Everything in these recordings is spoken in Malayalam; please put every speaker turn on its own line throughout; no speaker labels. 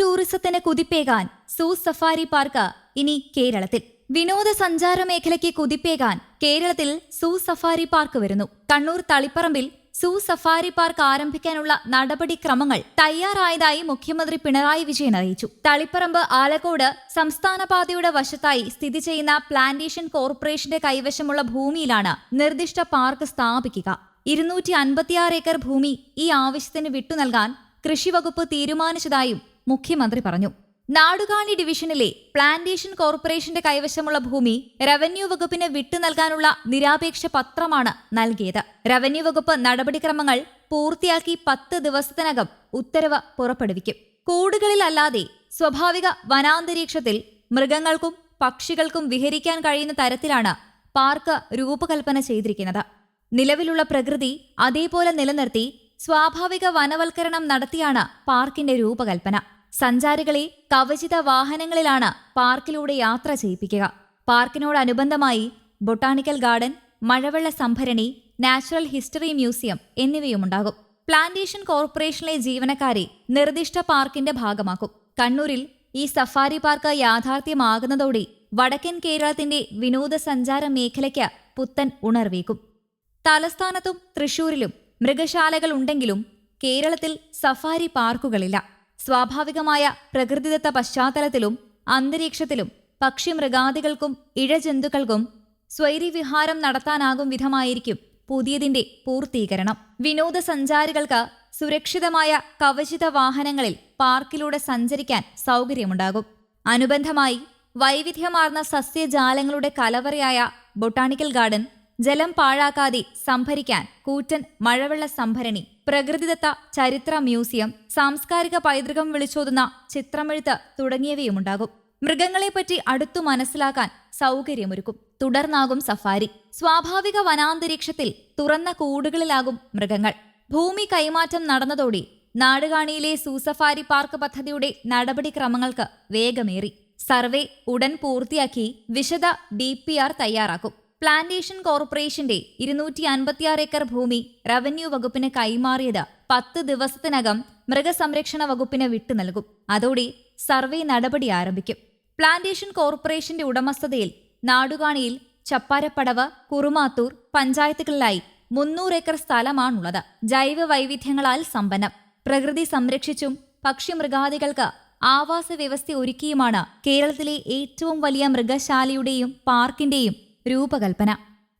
ടൂറിസത്തിന് കുതിപ്പേകാൻ സൂ സഫാരി പാർക്ക് ഇനി കേരളത്തിൽ. വിനോദസഞ്ചാര മേഖലയ്ക്ക് കുതിപ്പേകാൻ കേരളത്തിൽ സൂ സഫാരി പാർക്ക് വരുന്നു. കണ്ണൂർ തളിപ്പറമ്പിൽ സൂ സഫാരി പാർക്ക് ആരംഭിക്കാനുള്ള നടപടിക്രമങ്ങൾ തയ്യാറായതായി മുഖ്യമന്ത്രി പിണറായി വിജയൻ അറിയിച്ചു. തളിപ്പറമ്പ് ആലക്കോട് സംസ്ഥാന പാതയുടെ വശത്തായി സ്ഥിതി ചെയ്യുന്ന പ്ലാന്റേഷൻ കോർപ്പറേഷന്റെ കൈവശമുള്ള ഭൂമിയിലാണ് നിർദ്ദിഷ്ട പാർക്ക് സ്ഥാപിക്കുക. ഇരുന്നൂറ്റി അൻപത്തിയാറ് ഏക്കർ ഭൂമി ഈ ആവശ്യത്തിന് വിട്ടു നൽകാൻ കൃഷിവകുപ്പ് തീരുമാനിച്ചതായും മുഖ്യമന്ത്രി പറഞ്ഞു. നാടുകാണി ഡിവിഷനിലെ പ്ലാന്റേഷൻ കോർപ്പറേഷന്റെ കൈവശമുള്ള ഭൂമി റവന്യൂ വകുപ്പിന് വിട്ടു നൽകാനുള്ള നിരാപേക്ഷ പത്രമാണ് നൽകിയത്. റവന്യൂ വകുപ്പ് നടപടിക്രമങ്ങൾ പൂർത്തിയാക്കി പത്ത് ദിവസത്തിനകം ഉത്തരവ് പുറപ്പെടുവിക്കും. കൂടുകളിലല്ലാതെ സ്വാഭാവിക വനാന്തരീക്ഷത്തിൽ മൃഗങ്ങൾക്കും പക്ഷികൾക്കും വിഹരിക്കാൻ കഴിയുന്ന തരത്തിലാണ് പാർക്ക് രൂപകൽപ്പന ചെയ്തിരിക്കുന്നത്. നിലവിലുള്ള പ്രകൃതി അതേപോലെ നിലനിർത്തി സ്വാഭാവിക വനവൽക്കരണം നടത്തിയാണ് പാർക്കിന്റെ രൂപകൽപ്പന. സഞ്ചാരികളെ കവചിത വാഹനങ്ങളിലാണ് പാർക്കിലൂടെ യാത്ര ചെയ്യിപ്പിക്കുക. പാർക്കിനോടനുബന്ധമായി ബൊട്ടാണിക്കൽ ഗാർഡൻ മഴവെള്ള സംഭരണി നാച്ചുറൽ ഹിസ്റ്ററി മ്യൂസിയം എന്നിവയുമുണ്ടാകും. പ്ലാന്റേഷൻ കോർപ്പറേഷനിലെ ജീവനക്കാരെ നിർദ്ദിഷ്ട പാർക്കിന്റെ ഭാഗമാക്കും. കണ്ണൂരിൽ ഈ സഫാരി പാർക്ക് യാഥാർത്ഥ്യമാകുന്നതോടെ വടക്കൻ കേരളത്തിന്റെ വിനോദസഞ്ചാര മേഖലയ്ക്ക് പുത്തൻ ഉണർവേക്കും തലസ്ഥാനത്തും തൃശൂരിലും മൃഗശാലകൾ ഉണ്ടെങ്കിലും കേരളത്തിൽ സഫാരി പാർക്കുകളില്ല. സ്വാഭാവികമായ പ്രകൃതിദത്ത പശ്ചാത്തലത്തിലും അന്തരീക്ഷത്തിലും പക്ഷി പക്ഷിമൃഗാദികൾക്കും ഇഴജന്തുക്കൾക്കും സ്വൈരിവിഹാരം നടത്താനാകും വിധമായിരിക്കും പുതിയതിന്റെ പൂർത്തീകരണം. വിനോദസഞ്ചാരികൾക്ക് സുരക്ഷിതമായ കവചിത വാഹനങ്ങളിൽ പാർക്കിലൂടെ സഞ്ചരിക്കാൻ സൗകര്യമുണ്ടാകും. അനുബന്ധമായി വൈവിധ്യമാർന്ന സസ്യജാലങ്ങളുടെ കലവറയായ ബൊട്ടാണിക്കൽ ഗാർഡൻ ജലം പാഴാക്കാതെ സംഭരിക്കാൻ കൂറ്റൻ മഴവെള്ള സംഭരണി പ്രകൃതിദത്ത ചരിത്ര മ്യൂസിയം സാംസ്കാരിക പൈതൃകം വിളിച്ചോതുന്ന ചിത്രമെഴുത്ത് തുടങ്ങിയവയുമുണ്ടാകും. മൃഗങ്ങളെപ്പറ്റി അടുത്തു മനസ്സിലാക്കാൻ സൗകര്യമൊരുക്കും. തുടർന്നാകും സഫാരി. സ്വാഭാവിക വനാന്തരീക്ഷത്തിൽ തുറന്ന കൂടുകളിലാകും മൃഗങ്ങൾ. ഭൂമി കൈമാറ്റം നടന്നതോടെ നാടുകാണിയിലെ സൂസഫാരി പാർക്ക് പദ്ധതിയുടെ നടപടിക്രമങ്ങൾക്ക് വേഗമേറി. സർവേ ഉടൻ പൂർത്തിയാക്കി വിശദ ഡി തയ്യാറാക്കും. പ്ലാന്റേഷൻ കോർപ്പറേഷന്റെ ഇരുന്നൂറ്റി അൻപത്തിയാറ് ഏക്കർ ഭൂമി റവന്യൂ വകുപ്പിന് കൈമാറിയത് പത്ത് ദിവസത്തിനകം മൃഗസംരക്ഷണ വകുപ്പിന് വിട്ടു നൽകും. അതോടെ സർവേ നടപടി ആരംഭിക്കും. പ്ലാന്റേഷൻ കോർപ്പറേഷന്റെ ഉടമസ്ഥതയിൽ നാടുകാണിയിൽ ചപ്പാരപ്പടവ് കുറുമാത്തൂർ പഞ്ചായത്തുകളിലായി മുന്നൂറ് ഏക്കർ സ്ഥലമാണുള്ളത്. ജൈവ വൈവിധ്യങ്ങളാൽ സമ്പന്നം. പ്രകൃതി സംരക്ഷിച്ചും പക്ഷിമൃഗാദികൾക്ക് ആവാസ വ്യവസ്ഥ ഒരുക്കിയുമാണ് കേരളത്തിലെ ഏറ്റവും വലിയ മൃഗശാലയുടെയും പാർക്കിന്റെയും രൂപകൽപ്പന.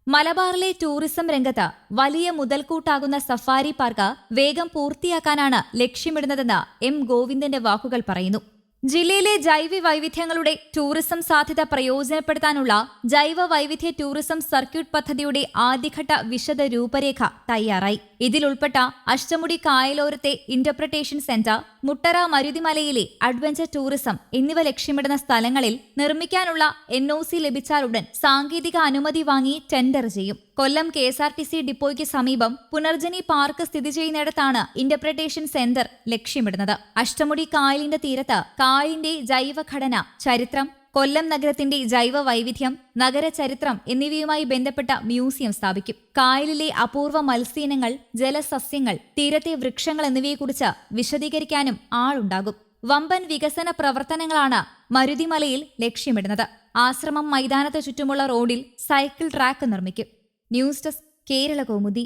മലബാറിലെ ടൂറിസം രംഗത്ത് വലിയ മുതൽക്കൂട്ടാകുന്ന സഫാരി പാർക്ക് വേഗം പൂർത്തിയാക്കാനാണ് ലക്ഷ്യമിടുന്നതെന്ന് എം ഗോവിന്ദന്റെ വാക്കുകൾ പറയുന്നു. ജില്ലയിലെ ജൈവ വൈവിധ്യങ്ങളുടെ ടൂറിസം സാധ്യത പ്രയോജനപ്പെടുത്താനുള്ള ജൈവ വൈവിധ്യ ടൂറിസം സർക്യൂട്ട് പദ്ധതിയുടെ ആദ്യഘട്ട വിശദ രൂപരേഖ തയ്യാറായി. ഇതിലുൾപ്പെട്ട അഷ്ടമുടി കായലോരത്തെ ഇന്റർപ്രിട്ടേഷൻ സെന്റർ മുട്ടറ മരുതിമലയിലെ അഡ്വഞ്ചർ ടൂറിസം എന്നിവ ലക്ഷ്യമിടുന്ന സ്ഥലങ്ങളിൽ നിർമ്മിക്കാനുള്ള എൻ ഒ സി ലഭിച്ചാലുടൻ സാങ്കേതിക അനുമതി വാങ്ങി ടെൻഡർ ചെയ്യും. Kollam K S R T C ഡിപ്പോയ്ക്ക് സമീപം പുനർജനി പാർക്ക് സ്ഥിതി ചെയ്യുന്നിടത്താണ് ഇന്റർപ്രിട്ടേഷൻ സെന്റർ ലക്ഷ്യമിടുന്നത്. അഷ്ടമുടി കായലിന്റെ തീരത്ത് കായലിന്റെ ജൈവഘടന ചരിത്രം കൊല്ലം നഗരത്തിന്റെ ജൈവ വൈവിധ്യം നഗരചരിത്രം എന്നിവയുമായി ബന്ധപ്പെട്ട മ്യൂസിയം സ്ഥാപിക്കും. കായലിലെ അപൂർവ മത്സ്യയിനങ്ങൾ ജലസസ്യങ്ങൾ തീരത്തെ വൃക്ഷങ്ങൾ എന്നിവയെക്കുറിച്ച് വിശദീകരിക്കാനും ആളുണ്ടാകും. വമ്പൻ വികസന പ്രവർത്തനങ്ങളാണ് മരുതിമലയിൽ ലക്ഷ്യമിടുന്നത്. ആശ്രമം മൈതാനത്ത് ചുറ്റുമുള്ള റോഡിൽ സൈക്കിൾ ട്രാക്ക് നിർമ്മിക്കും. News desk Kerala Kaumudi